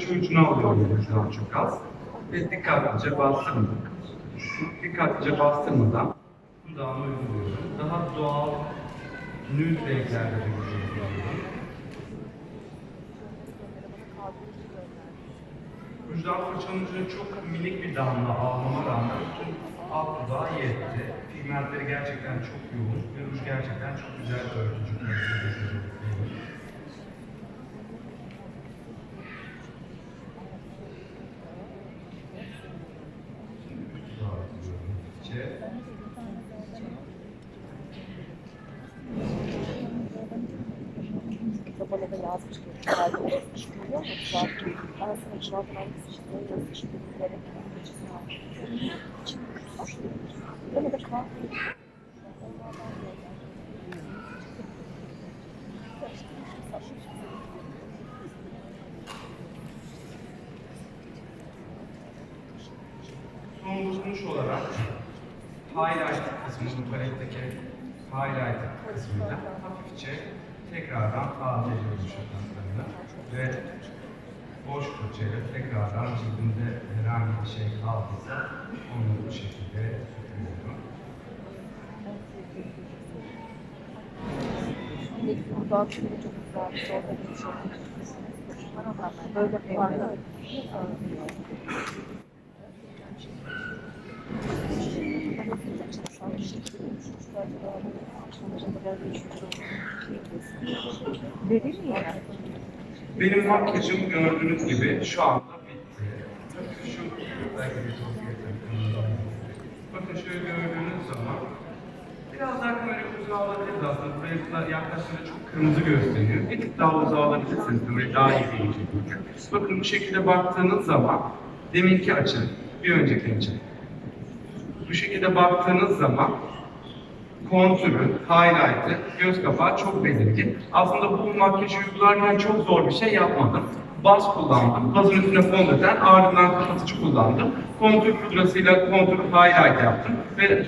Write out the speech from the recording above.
şu ucuna alıyorum ucundan çok az. Ve dikkatlice bastırmadan. Dikkatlice bastırmadan dudağıma uyguluyorum. Daha doğal, nüt renklerde vücut kullanıyorum. Rujdan fırçanın ucuna çok minik bir damla almama rağmen bütün alt dudağa yetti. Pigmentleri gerçekten çok yoğun ve ruj gerçekten çok güzel örtücü. İçe. Bana da yazmış ki güzel olmuş biliyor musun? Zaten ben sana şuradan hangisi işte yazmış bir böyle Böyle de kahve. Son bozulmuş olarak highlight kısmı, bu paletteki highlight kısmıyla hafifçe tekrardan tazeliyoruz şakaklarını ve boş fırçayla tekrardan cildimde herhangi bir şey kaldıysa onu bu şekilde süpürüyorum. Buradan şöyle çok güzel bir sohbet olduk. Böyle var. Benim makyajım gördüğünüz gibi şu anda bitti. Bakın bir şöyle gördüğünüz zaman biraz daha kamera uzağa alabiliriz aslında. Buraya da yaklaşınca çok kırmızı gösteriyor. Bir tık daha uzağa alabilirsiniz. Kamerayı daha iyi görecek. Bakın bu şekilde baktığınız zaman deminki açı, bir önceki açı. Bu şekilde baktığınız zaman kontürü, highlight'ı, göz kapağı çok belirgin. Aslında bu makyajı uygularken çok zor bir şey yapmadım. Baz kullandım. Bazın üstüne fondöten, ardından kapatıcı kullandım. Kontür pudrasıyla kontür highlight yaptım ve